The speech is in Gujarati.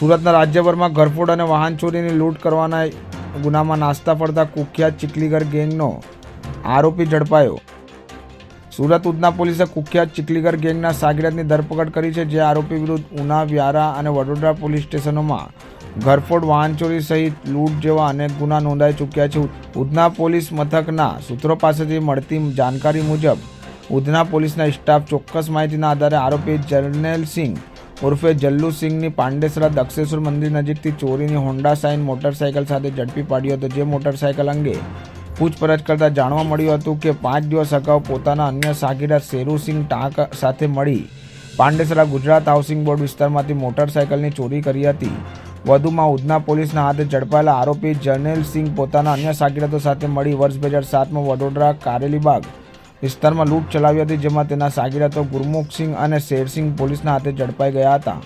સુરતના રાજ્યભરમાં ઘરફોડ અને વાહન ચોરીની લૂંટ કરવાના ગુનામાં નાસ્તા પડતા કુખ્યાત ચીખલીગર ગેંગનો આરોપી ઝડપાયો. સુરત ઉધના પોલીસે કુખ્યાત ચીખલીગર ગેંગના સાગીરતની ધરપકડ કરી છે, જે આરોપી વિરુદ્ધ ઉના, વ્યારા અને વડોદરા પોલીસ સ્ટેશનોમાં ઘરફોડ વાહન ચોરી સહિત લૂંટ જેવા અનેક ગુના નોંધાઈ ચૂક્યા છે. ઉધના પોલીસ મથકના સૂત્રો પાસેથી મળતી જાણકારી મુજબ, ઉધના પોલીસના સ્ટાફ ચોક્કસ માહિતીના આધારે આરોપી જર્નેલ સિંહ ઉર્ફે જલ્લુ સિંહની પાંડેસરા દક્ષેશ્વર મંદિર નજીકથી ચોરીની હોન્ડા સાઇન મોટરસાયકલ સાથે ઝડપી પાડ્યો હતો, જે મોટરસાયકલ અંગે પૂછપરછ કરતાં જાણવા મળ્યું હતું કે પાંચ દિવસ અગાઉ પોતાના અન્ય સાગીરા શેરુસિંહ ટાંક સાથે મળી પાંડેસરા ગુજરાત હાઉસિંગ બોર્ડ વિસ્તારમાંથી મોટરસાયકલની ચોરી કરી હતી. વધુમાં ઉધના પોલીસના હાથે ઝડપાયેલા આરોપી જર્નેલ સિંહ પોતાના અન્ય સાગીરતો સાથે મળી વર્ષ બે હજાર સાતમાં વડોદરા કારેલીબાગ વિસ્તારમાં લૂંટ ચલાવી હતી, જેમાં તેના સાગીરતો ગુરમુખસિંહ અને શેરસિંહ પોલીસના હાથે ઝડપાઈ ગયા હતા.